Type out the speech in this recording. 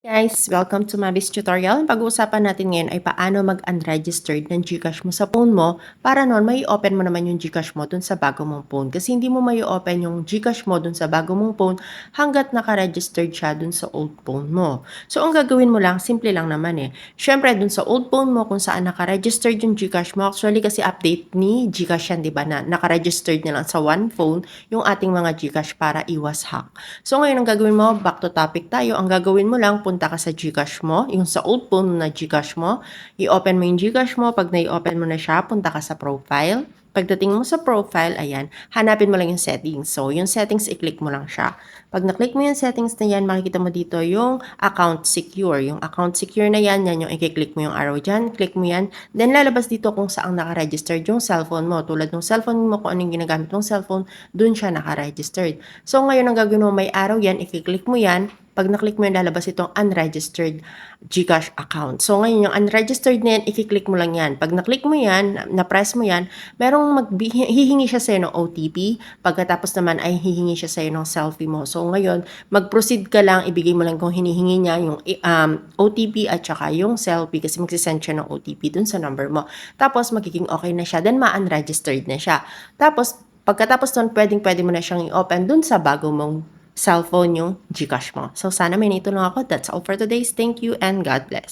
Guys, welcome to Mabis Tutorial. Ang pag-uusapan natin ngayon ay paano mag-unregistered ng Gcash mo sa phone mo para noon may open mo naman yung Gcash mo dun sa bago mong phone. Kasi hindi mo may open yung Gcash mo dun sa bago mong phone hanggat naka-registered siya dun sa old phone mo. So, ang gagawin mo lang, simple lang naman eh. Siyempre, dun sa old phone mo kung saan naka-registered yung Gcash mo, actually kasi update ni Gcash yan, di ba, na naka-registered na lang sa one phone yung ating mga Gcash para iwas hack. So, ngayon ang gagawin mo, back to topic tayo. Ang gagawin mo lang, punta ka sa Gcash mo, yung sa old phone na Gcash mo, i-open mo yung Gcash mo, pag na-open mo na siya, punta ka sa profile. Pagdating mo sa profile, ayan, hanapin mo lang yung settings. So, yung settings, i-click mo lang siya. Pag na-click mo yung settings na yan, makikita mo dito yung account secure. Yung account secure na yan, yan yung i-click mo yung arrow dyan, click mo yan. Then, lalabas dito kung saan naka-registered yung cellphone mo. Tulad ng cellphone mo, kung anong ginagamit mong cellphone, dun siya naka-registered. So, ngayon ang gagawin mo, may arrow yan, i-click mo yan, pag na-click mo yan, lalabas itong unregistered Gcash account. So, ngayon yung unregistered na yan, i-click mo lang yan. Pag na-click mo yan, na-press mo yan, merong hihingi siya sa'yo ng OTP. Pagkatapos naman ay hihingi siya sa'yo ng selfie mo. So, ngayon, mag-proceed ka lang, ibigay mo lang kung hinihingi niya yung um, OTP at saka yung selfie kasi magsisend siya ng OTP dun sa number mo. Tapos, magiging okay na siya. Then, ma-unregistered na siya. Tapos, pagkatapos nun, pwedeng pwede mo na siyang i-open dun sa bago mong cellphone yung Gcash mo. So, sana may nito lang ako. That's all for today's. Thank you and God bless.